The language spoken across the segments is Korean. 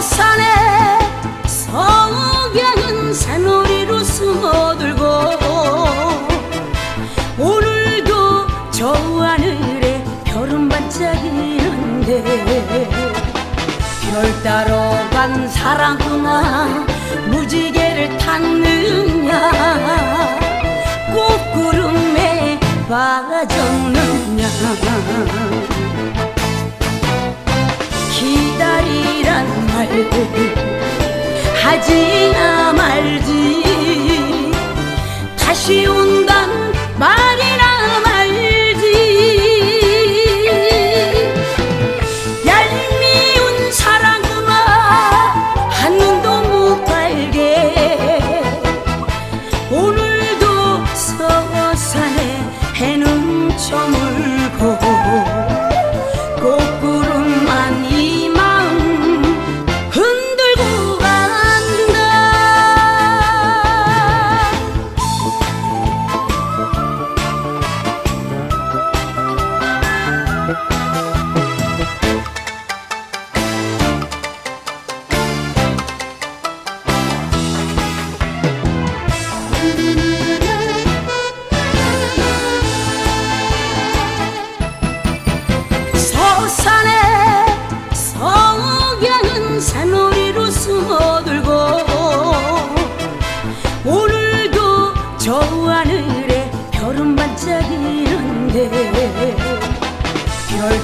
산에 성벽은 산오리로 숨어들고 오늘도 저 하늘에 별은 반짝이는데 별 따러 간 사람구나 무지개를 탔느냐 꽃구름에 빠졌느냐 하지나 말지. 다시 온단 말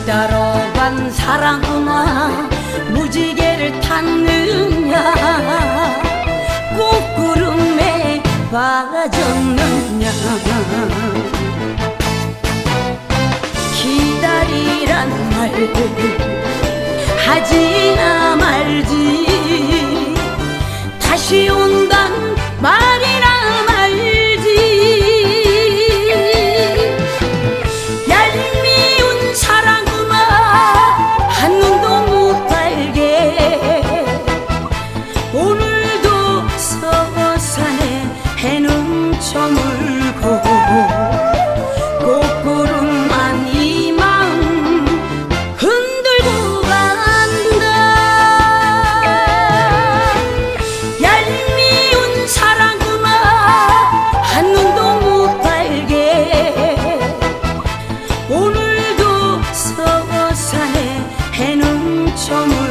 따러 간 사랑구나 무지개를 탔느냐? 꽃구름에 빠졌느냐? 기다리란 말 하지나 말지. 다시 someone